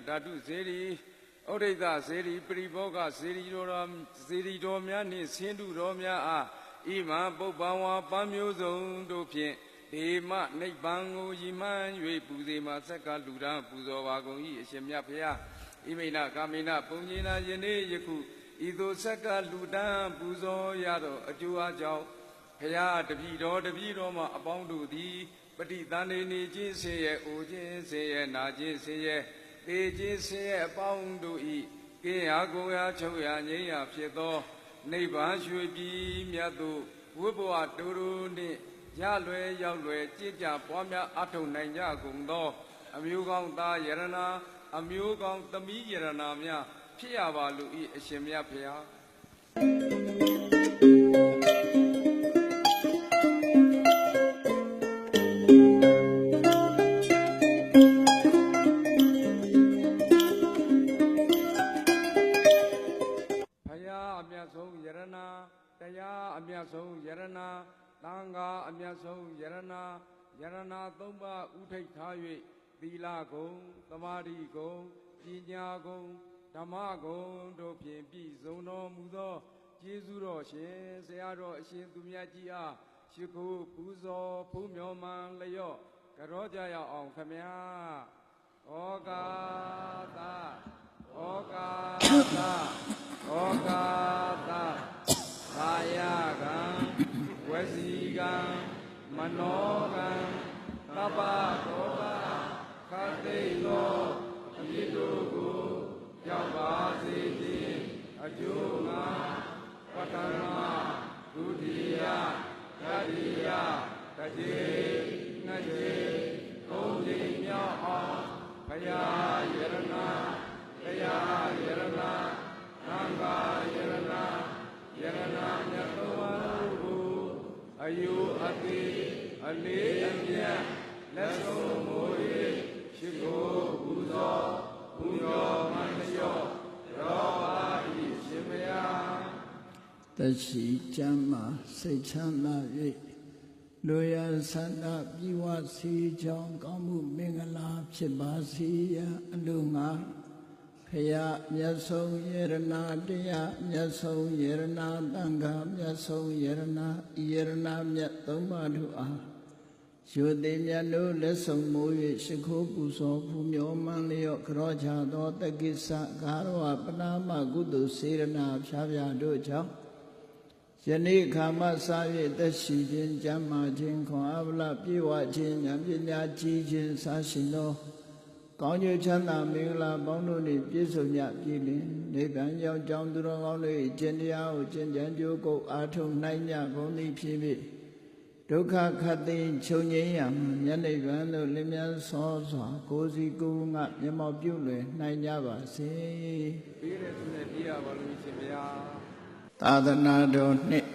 ဤမှန်း၍စေရိယတဓာတုစေရီဩဒိတစေရီပရိဘောဂစေရီတော်တော်စေရီတော်များနှင့်ဆင်းတုတော်များအားဤမပုပ္ပဝါပန်းမျိုးစုံတို့ဖြင့်ဒေမနိဗ္ဗာန်ကိုဤမှန်း၍ပူဇေမာဆက်ကလူရန်ပူဇော်ပါကုန်၏အရှင်မြတ်ဖျားဣမိနကာမိနပုံညိနာယနေ့ယခုဤသို့ဆက်ကလူတန်းပူဇော်ရသောအကျိုးအကြောင်းဖရာတပည့်တော်တပည့်တော်မှအပေါင်းတို့သည်ပဋိသန္ဓေနေခြင်းဆင်းရဲအိုခြင်းဆင်းရဲနာခြင်းဆင်းရဲ သေခြင်းဆင်းရဲအပေါင်းတို့ဤကင်းရာကိုယ်ရာချုပ်ရာငြိမ်းရာဖြစ်သောနိဗ္ဗာန်ရွှေပြည်မြတ်သို့ဝိဘဝတူတူနှင့်ရလွယ်ရောက်လွယ်ကြည်ကြပွားများအထောက်နိုင်ကြကုန်သော အမျိုးကောင်းသားယရနာအမျိုးကောင်းသမီးယရနာများဖြစ်ရပါလူဤအရှင်မြတ်ဖရာ ယရနာသုံးပါးဥထိတ်ထား၍သီလဂုံသမာဓိဂုံပညာဂုံဓမ္မဂုံတို့ဖြင့်ပြည့်စုံတော်မူသောကျေးဇူးတော်ရှင်ဆရာတော်အရှင်သူမြတ်ကြီးအားရှိခိုးပူဇော်ဖူးမြော်မှန်လျော့ကြောကြရအောင်ခမညာဩကာသဩကာသဩကာသကာယကံဝစီကံမနောကံ သဗ္ဗဒောကခတိသောအပြစ်တို့ကိုကြောက်ပါစေခြင်းအကျိုးငါပတ္တနာဒုတိယတတိယတတိနှစ်ကြိမ်သုံးကြိမ်မြောက်အောင်ဘုရားယရဏတရားယရဏသံဃာယရဏယရဏမြတ်သောဝါတို့ကိုအယုအတိအလေးအမြတ် လက်ဆုံးမိုး၍ရှိခိုးပူဇော်ပူဇော်မန္တယောရောပါ၏ရှင်မယားတရှိကျမ်းမာစိတ်ချမ်းသာ၍လူရဆန္ဒပြီးဝစီကြောင်းကောင်းမှုမင်္ဂလာဖြစ်ပါစေရန်အလိုငါဖရာမြတ်ဆုံးယရနာတရားမြတ်ဆုံးယရနာတန်ခါမြတ်ဆုံးယရနာဤယရနာမြတ်သုံးပါးတို့အား ယူသည်မြတ်တို့လက်ဆောင်မိုး၍ရှိခိုးပူဇော်ဖူးမြော်မှန်လျော့ကြောချသောတက္ကိစ္စဂါရဝပနာမကုသိုလ်စေရနာဖြားဖြားတို့ကြောင့်ယနေ့ခါမှစ၍သက်ရှိခြင်းကျမ်းမာခြင်းခွန်အားဗလပြေဝခြင်းဉာဏ်ပညာကြီးခြင်းစရှိသောကောင်းကျိုးချမ်းသာမင်္ဂလာပေါင်းတို့နှင့်ပြည့်စုံကြပြီလင်နိဗ္ဗာန်ရောက်ကြောင်းသူတော်ကောင်းတို့၏ကျင့်တရားကိုကျင့်ကြံကြိုးကုပ်အားထုတ်နိုင်ကြကုန်သည်ဖြစ်၍ ဒုက္ခခတ်သိမ်းချုပ်ငြိမ်းရာမြတ်နိဗ္ဗာန်သို့လင်းမြန်စောစွာကိုယ်စီကိုယ်ငါမျက်မှောက်ပြုလွယ်နိုင်ကြပါစေပြီးတဲ့သူနဲ့ပြရပါလို့ရှင်ဘုရားသာသနာတော်နှစ်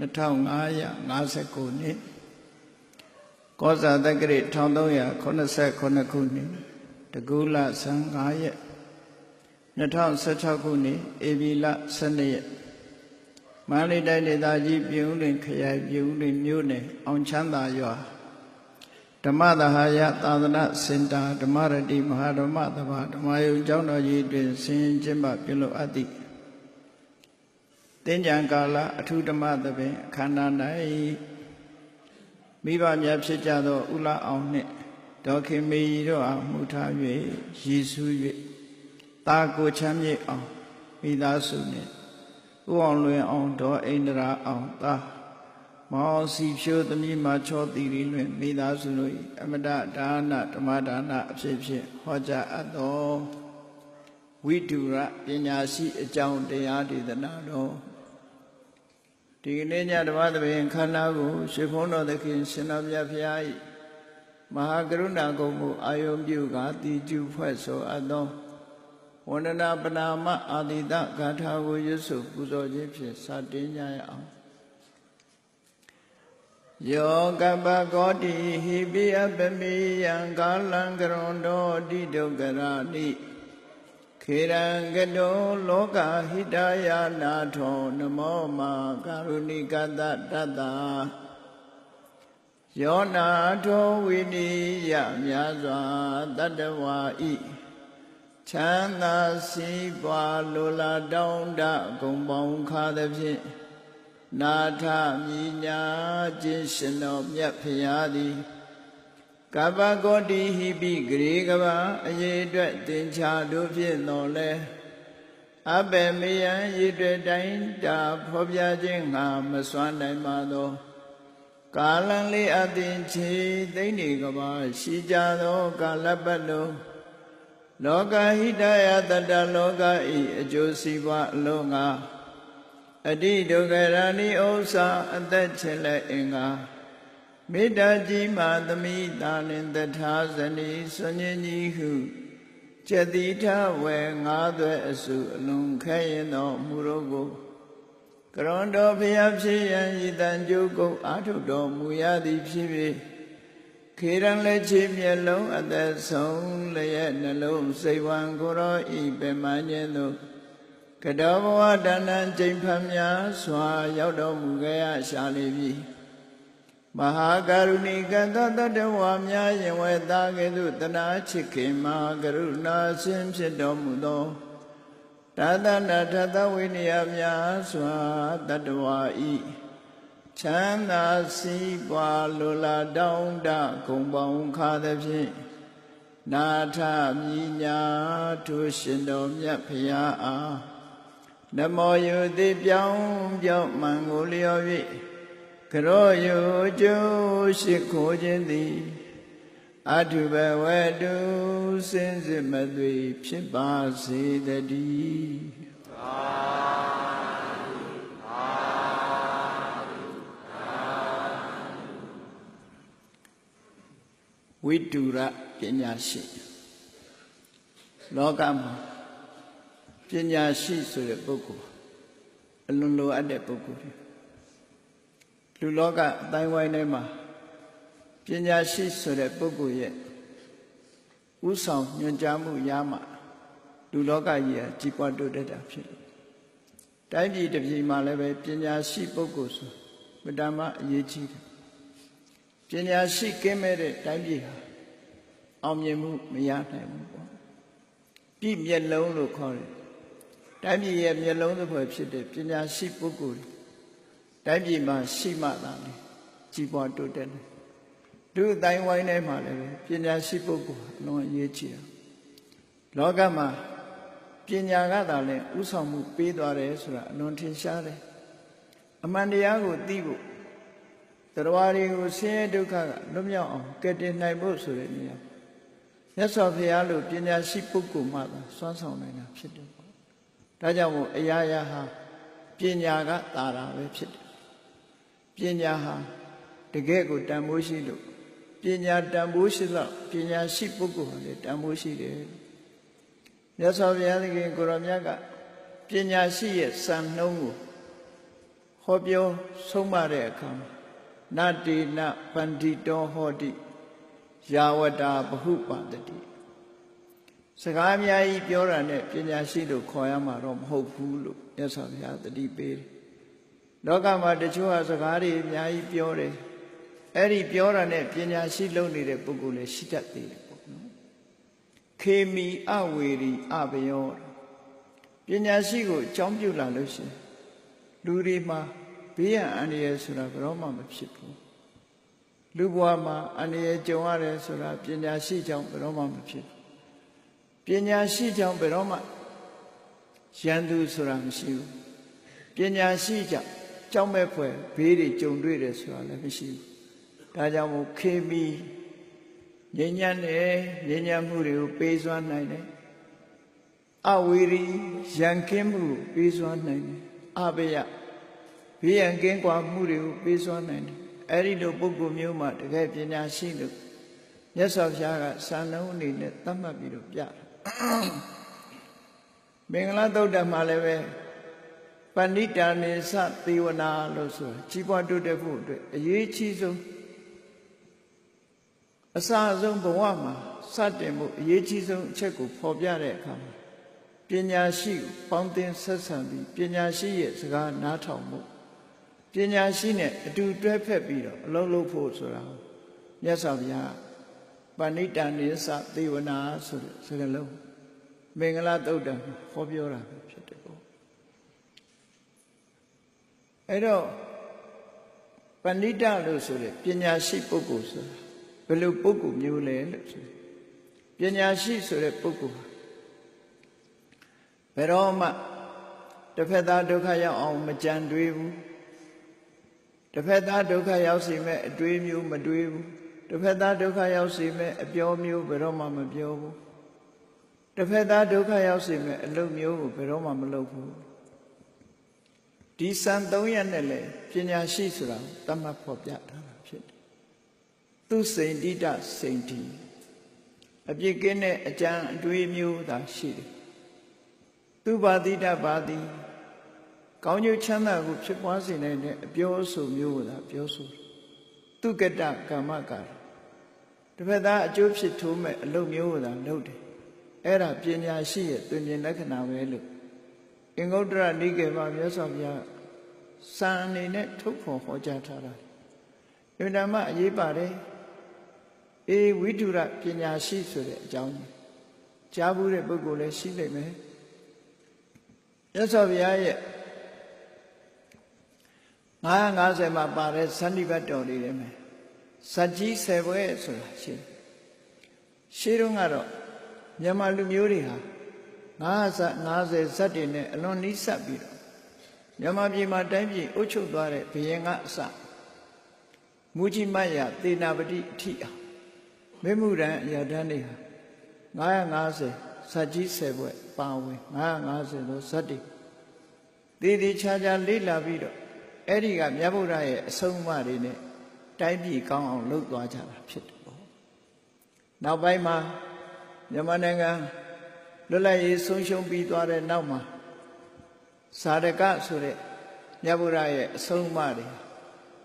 2559နှစ်ကောဇာတက္ကရာ1389ခုနှစ်တကူလ15ရက်2016ခုနှစ်ဧပြီလ12ရက် မန္တလေးတိုင်းဒေသကြီးပြည်ဦးလွင်ခရိုင်ပြည်ဦးလွင်မြို့နယ်အောင်ချမ်းသာရွာဓမ္မသဟာယသာသနာစင်တာဓမ္မရတိမဟာဓမ္မသဘာဓမ္မယုံကျောင်းတော်ကြီးတွင်ဆင်ကျင်းပပြုလုပ်အပ်သည့်တင်းကြံကာလအထုဓမ္မသဘင်အခန္ဓာ၌မိဘများဖြစ်ကြသောဥလအောင်နှင့်ဒေါခင်မေရီတို့အားမှုထား၍ရည်စူး၍တာကိုချမ်းမြေ့အောင်မိသားစုနှင့် ဥအောင်လွင်အောင်ဒေါအိန္ဒရာအောင်သာမောင်စီဖြိုးသမီးမချောတီရီလွင်မိသားစုတို့၏အမတဒါနဓမ္မဒါနအဖြစ်ဖြင့်ဟောကြားအပ်သောဝိတုရပညာရှိအကြောင်းတရားဒေသနာတော်ဒီကနေ့ညဓမ္မသဘင်ခန္ဓာကိုရှင်ဖုံးတော်သခင်ရှင်တော်မြတ်ဖရာ၏မဟာကရုဏာကုံကိုအာယုံပြုကာတိကျုဖွဲ့ဆိုအပ်သော ဝန္ဒနာပနာမအာတိတဂါထာကိုရွတ်ဆိုပူဇော်ခြင်းဖြင့်စတင်ကြရအောင်ယောကပကောတိဟိပိအပမိယံကာလံကရွန်တောတိဒုက္ခရာတိခေရံကတောလောကဟိတယာနာထောနမောမာကာရုဏိကတတတ္တာယယောနာထောဝိနိယမြာစွာတတ္တဝါဤ ချမ်းသာစီးပွားလိုလားတောင်းတဂုံပေါင်းခါသည်ဖြင့်နာထမြညာခြင်းရှင်တော်မြတ်ဖရာသည်ကပ္ပကောတိဟိပိဂရေကဘာအရေးအတွက်တင်ချာတို့ဖြင့်တော်လဲအဘေမယံရည်တွေ့တိုင်းတာဖော်ပြခြင်းငါမစွမ်းနိုင်ပါသောကာလံလေးအတင်ချေသိမ့်နေကဘာရှိကြသောကာလပတ်လုံး လောကဟိတယတတလောကဤအကျိုးစီးပွားအလုံးငါအတိဒုက္ခရဏိဥ္စာအသက်ချင်လက်အင်္ဂါမေတ္တာကြီးမာသမိတာလင်တထာဇနီဆွညင်ကြီးဟုကျက်တိထဝေငါးသွဲအစုအလုံးခဲရင်တော်မူရောကိုကရွန်တော်ဖျားဖြစ်ရန်ဤတန်ကြုတ်ကုတ်အာထုတော်မူရသည်ဖြစ်ဖြစ် ခေရန်လက်ချေမျက်လုံးအသက်ဆုံးလျက်နှလုံးစိတ်ဝံကိုရောဤပင်မခြင်းသို့ကတောဘဝတဏ္ဍချိန်ဖမ်းများစွာ ရောက်တော်မူခဲ့ရရှာလိပြီမဟာကရုဏီကတတတဝါများရင်ဝဲသားကဲ့သို့တနာချစ်ခင်မှာကရုဏာရှင်ဖြစ်တော်မူသောတသနာထသဝိနည်းများစွာတတဝါဤ ချမ်းသာစီးပွားလိုလားတောင်းတဂုံပေါင်းခါသည်ဖြင့်နာထမြညာထိုရှင်တော်မြတ်ဖရာအားနမောယုတိပြောင်းပြောင်းမှန်ကိုလျော်၍ကရောယုကျိုးရှိခိုးခြင်းသည်အထုဘဝတုစင်စစ်မသွေဖြစ်ပါစေတည်း ဝိတုရပညာရှိလောကမှာပညာရှိဆိုတဲ့ပုဂ္ဂိုလ်အလွန်လိုအပ်တဲ့ပုဂ္ဂိုလ်တွေလူလောကအတိုင်းဝိုင်းထဲမှာပညာရှိဆိုတဲ့ပုဂ္ဂိုလ်ရဲ့ဥဆောင်ညွှန်ကြားမှုရမှလူလောကကြီးဟာကြီးပွားတိုးတက်တာဖြစ်တယ်။တိုင်းပြည်တစ်ပြည်မှာလည်းပဲပညာရှိပုဂ္ဂိုလ်ဆိုမတ္တမအရေးကြီးတယ်။ ပညာရှိကင်းမဲ့တဲ့တိုင်းပြည်ဟာအောင်မြင်မှုမရနိုင်ဘူးပေါ့။ပြည်မျက်လုံးလို့ခေါ်တယ်။တိုင်းပြည်ရဲ့မျက်လုံးတစ်ဖွဲ့ဖြစ်တဲ့ပညာရှိပုဂ္ဂိုလ်တိုင်းပြည်မှာရှိမှသာလေကြီးပွားတိုးတက်တယ်။လူအတိုင်းဝိုင်းထဲမှာလည်းပဲပညာရှိပုဂ္ဂိုလ်အလွန်အရေးကြီးတယ်။လောကမှာပညာကသာလဲဥဆောင်မှုပေးသွားတယ်ဆိုတာအလွန်ထင်ရှားတယ်။အမှန်တရားကိုသိဖို့ တရားတွေကိုဆင်းရဲဒုက္ခကလွတ်မြောက်အောင်ကယ်တင်နိုင်ဖို့ဆိုတဲ့နေရာမြတ်စွာဘုရားလိုပညာရှိပုဂ္ဂိုလ်မှသာစွမ်းဆောင်နိုင်တာဖြစ်တယ်ပေါ့။ဒါကြောင့်မို့အရာရာဟာပညာကသာတာပဲဖြစ်တယ်။ပညာဟာတကယ့်ကိုတန်ဖိုးရှိလို့ပညာတန်ဖိုးရှိတော့ပညာရှိပုဂ္ဂိုလ်ဟာလေတန်ဖိုးရှိတယ်မြတ်စွာဘုရားသခင်ကိုရောမြတ်ကပညာရှိရဲ့စံနှုံးကိုဟောပြောဆုံးမတဲ့အခါ နတေနပန္တိတောဟောတိယာဝတာဘဟုပန္တတိစကားအများကြီးပြောတာနဲ့ပညာရှိလို့ခေါ်ရမှာတော့မဟုတ်ဘူးလို့မြတ်စွာဘုရားတတိပေးတယ်လောကမှာတချို့ဟာစကားတွေအများကြီးပြောတယ်အဲ့ဒီပြောတာနဲ့ပညာရှိလုပ်နေတဲ့ပုဂ္ဂိုလ်လည်းရှိတတ်သေးတယ်ပေါ့နော်ခေမီအဝေရီအဘယောပညာရှိကိုအကြောင်းပြုလာလို့ရှိရင်လူတွေမှာ ဘေးရန်အန္တရာယ်ဆိုတာဘယ်တော့မှမဖြစ်ဘူးလူဘဝမှာအန္တရာယ်ကြုံရတယ်ဆိုတာပညာရှိကြောင့်ဘယ်တော့မှမဖြစ်ပညာရှိကြောင့်ဘယ်တော့မှရန်သူဆိုတာမရှိဘူးပညာရှိကြောင့်ကြောက်မဲ့ဖွယ်ဘေးတွေကြုံတွေ့တယ်ဆိုတာလည်းမရှိဘူးဒါကြောင့်မို့ခေမီငြိမ်းချမ်းတယ်ငြိမ်းချမ်းမှုတွေကိုပေးစွမ်းနိုင်တယ်အဝေရီရန်ကင်းမှုပေးစွမ်းနိုင်တယ်အဘယ ဘေးရန်ကင်းကွာမှုတွေကိုပေးစွမ်းနိုင်တယ်အဲ့ဒီလိုပုဂ္ဂိုလ်မျိုးမှတကယ်ပညာရှိလို့မြတ်စွာဘုရားကစံနှုန်းအနေနဲ့သတ်မှတ်ပြီးတော့ပြတယ်မင်္ဂလာသုတ်တံမှာလည်းပဲပဏိတာနေသသေဝနာလို့ဆိုကြီးပွားတိုးတက်ဖို့အတွက်အရေးကြီးဆုံးအစအဆုံးဘဝမှာစတင်မှုအရေးကြီးဆုံးအချက်ကိုဖော်ပြတဲ့အခါမှာပညာရှိပေါင်းသင်ဆက်ဆံပြီးပညာရှိရဲ့စကားနားထောင်မှု ပညာရှိနဲ့အတူတွဲဖက်ပြီးတော့အလုံးလုံးဖို့ဆိုတာကိုမြတ်စွာဘုရားပဏိတန်နိသသေဝနာဆိုတဲ့စကားလုံးမင်္ဂလာတုတ်တံဟောပြောတာပဲဖြစ်တယ်ပေါ့အဲ့တော့ပဏိတလို့ဆိုတဲ့ပညာရှိပုဂ္ဂိုလ်ဆိုတာဘယ်လိုပုဂ္ဂိုလ်မျိုးလဲလို့ဆိုတယ်ပညာရှိဆိုတဲ့ပုဂ္ဂိုလ်ဟာဘယ်တော့မှတစ်ဖက်သားဒုက္ခရောက်အောင်မကြံတွေးဘူး တစ်ဖက်သားဒုက္ခရောက်စီမဲ့အတွေးမျိုးမတွေးဘူးတစ်ဖက်သားဒုက္ခရောက်စီမဲ့အပြောမျိုးဘယ်တော့မှမပြောဘူးတစ်ဖက်သားဒုက္ခရောက်စီမဲ့အလုပ်မျိုးကိုဘယ်တော့မှမလုပ်ဘူးဒီစံ၃ရက်နဲ့လေပညာရှိဆိုတာကိုတတ်မှတ်ဖော်ပြထားတာဖြစ်တယ်သူစိန်တိတစိန်တီအပြစ်ကင်းတဲ့အကြံအတွေးမျိုးသာရှိတယ်သူဘာတိတဘာတိ ကောင်းကျိုးချမ်းသာကိုဖြစ်ပွားစေနိုင်တဲ့အပြောအဆိုမျိုးကိုသာပြောဆိုတယ်သူကတကမ္မကာရတစ်ဖက်သားအကျိုးဖြစ်ထိုးမဲ့အလုပ်မျိုးကိုသာလုပ်တယ်အဲ့ဒါပညာရှိရဲ့တွင်ပြင်လက္ခဏာပဲလို့အင်္ဂုတ္တရနိကေမှာမြတ်စွာဘုရားစံအနေနဲ့ထုတ်ဖော်ဟောကြားထားတာအင်တာမအရေးပါတယ်အေးဝိတုရပညာရှိဆိုတဲ့အကြောင်းကြားဘူးတဲ့ပုဂ္ဂိုလ်လည်းရှိလိမ့်မယ်မြတ်စွာဘုရားရဲ့ 950မှာပါတဲ့သန္တိဘတ်တော်လေးတွေမယ်စัจကြီး10ဘွဲဆိုတာရှိတယ်ရှင်းတော့ကတော့မြန်မာလူမျိုးတွေဟာ950ဇတ်တွေနဲ့အလွန်နီးစပ်ပြီးတော့မြန်မာပြည်မှာတိုင်းပြည်အုပ်ချုပ်သွားတဲ့ဘုရင်ကအစမူကြီးမတ်ရသေနာပတိအထိအောင်မေမှုရန်အရာတန်းတွေဟာ950ဇတ်ကြီး10ဘွဲပါဝင်950လို့ဇတ်တွေတည်တည်ချာချာလေ့လာပြီးတော့ အဲ့ဒီကမြတ်ဗုဒ္ဓရဲ့အဆုံးအမတွေနဲ့တိုင်းပြည်ကောင်းအောင်လုပ်သွားကြတာဖြစ်တယ်ပေါ့နောက်ပိုင်းမှာမြန်မာနိုင်ငံလွတ်လပ်ရေးဆုံးရှုံးပြီးသွားတဲ့နောက်မှာသာရကဆိုတဲ့မြတ်ဗုဒ္ဓရဲ့အဆုံးအမတွေ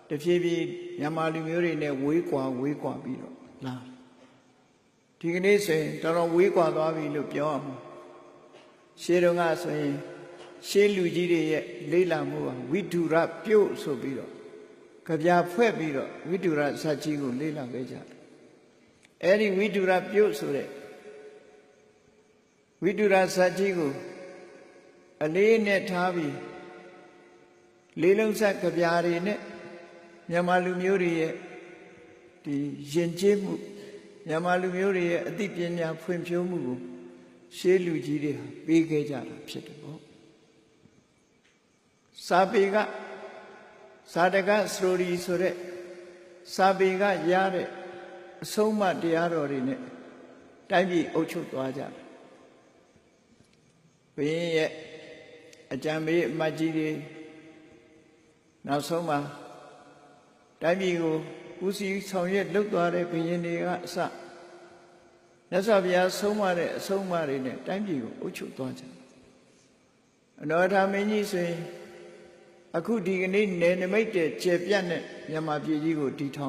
တဖြည်းဖြည်းမြန်မာလူမျိုးတွေနဲ့ဝေးကွာဝေးကွာပြီးတော့လာဒီကနေ့ဆိုရင်တော်တော်ဝေးကွာသွားပြီလို့ပြောရမှာရှေးတုန်းကဆိုရင် ရှေးလူကြီးတွေရဲ့လေးလာမှုဟာဝိဒုရပြုတ်ဆိုပြီးတော့ကြပြဖွဲ့ပြီးတော့ဝိဒုရဇတ်ကြီးကိုလေးလာခဲ့ကြတယ်အဲ့ဒီဝိဒုရပြုတ်ဆိုတဲ့ဝိဒုရဇတ်ကြီးကိုအလေးနဲ့ထားပြီးလေးလုံးဆက်ကြပြတွေနဲ့မြန်မာလူမျိုးတွေရဲ့ဒီယဉ်ကျေးမှုမြန်မာလူမျိုးတွေရဲ့အသိပညာဖွံ့ဖြိုးမှုကိုရှေးလူကြီးတွေဟာပေးခဲ့ကြတာဖြစ်တယ်ပေါ့ စာပေကစာတကစရိုဒီဆိုတဲ့စာပေကရတဲ့အဆုံးအမတရားတော်တွေနဲ့တိုင်းပြည်အုပ်ချုပ်သွားကြတယ်ဘုရင်ရဲ့အကြံပေးအမတ်ကြီးတွေနောက်ဆုံးမှာတိုင်းပြည်ကိုဦးစီးဆောင်ရွက်လုပ်သွားတဲ့ဘုရင်တွေကအစမြတ်စွာဘုရားဆုံးမတဲ့အဆုံးအမတွေနဲ့တိုင်းပြည်ကိုအုပ်ချုပ်သွားကြတယ်အနောထာမင်းကြီးဆိုရင် အခုဒီကနေ့နယ်နိမိတ်တဲ့ကျေပြတ်တဲ့မြန်မာပြည်ကြီးကိုတည်ထောင်